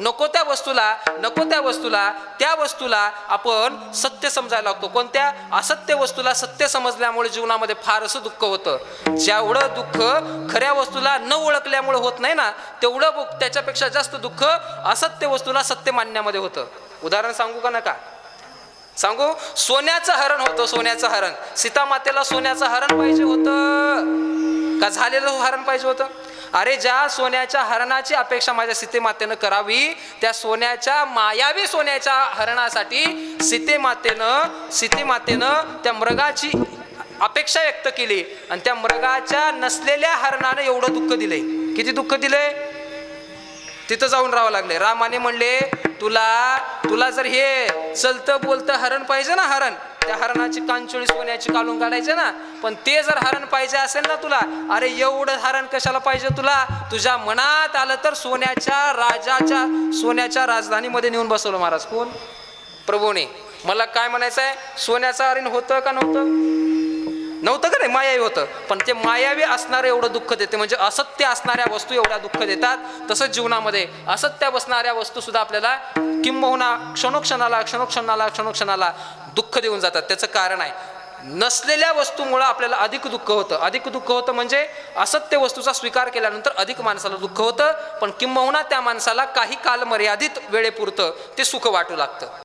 नको त्या वस्तूला नको त्या वस्तूला त्या वस्तूला आपण सत्य समजायला लागतो. कोणत्या? असत्य वस्तूला सत्य समजल्यामुळे जीवनामध्ये फार असं दुःख होतं. जेवढं दुःख खऱ्या वस्तूला न ओळखल्यामुळे होत नाही ना तेवढं त्याच्यापेक्षा जास्त दुःख असत्य वस्तूला सत्य मानण्यामध्ये होतं. उदाहरण सांगू का नका? सांगू? सोन्याचं हरण होतं सोन्याचं हरण. सीतामातेला सोन्याचं हरण पाहिजे होतं. का झालेलं हरण पाहिजे होतं? अरे ज्या सोन्याच्या हरणाची अपेक्षा माझ्या सीतेमातेनं करावी त्या सोन्याच्या मायावी सोन्याच्या हरणासाठी सीतेमातेनं सीतेमातेनं त्या मृगाची अपेक्षा व्यक्त केली. आणि त्या मृगाच्या नसलेल्या हरणानं एवढं दुःख दिलंय. किती दुःख दिलंय? तिथं जाऊन राहावं लागले. रामाने म्हणले तुला तुला जर हे चलतं बोलतं हरण पाहिजे ना हरण त्या हरणाची कांचोळी सोन्याची काढून काढायचे ना पण ते जर हरण पाहिजे असेल ना तुला अरे एवढं हरण कशाला पाहिजे तुला? तुझ्या मनात आलं तर सोन्याच्या राजाच्या सोन्याच्या राजधानीमध्ये नेऊन बसवलं महाराज. कोण? प्रभूने. मला काय म्हणायचं आहे सोन्याचं हरण होतं का नव्हतं? नव्हतं का नाही? मायावी होतं. पण ते मायावी असणारं एवढं दुःख देते. म्हणजे असत्य असणाऱ्या वस्तू एवढ्या दुःख देतात. तसंच जीवनामध्ये असत्य बसणाऱ्या वस्तू सुद्धा आपल्याला किंबहुना क्षणोक्षणाला क्षणोक्षणाला क्षणोक्षणाला दुःख देऊन जातात. त्याचं कारण आहे नसलेल्या वस्तूमुळं आपल्याला अधिक दुःख होतं. अधिक दुःख होतं म्हणजे असत्य वस्तूचा स्वीकार केल्यानंतर अधिक माणसाला दुःख होतं पण किंबहुना त्या माणसाला काही काल मर्यादित वेळेपुरतं ते सुख वाटू लागतं.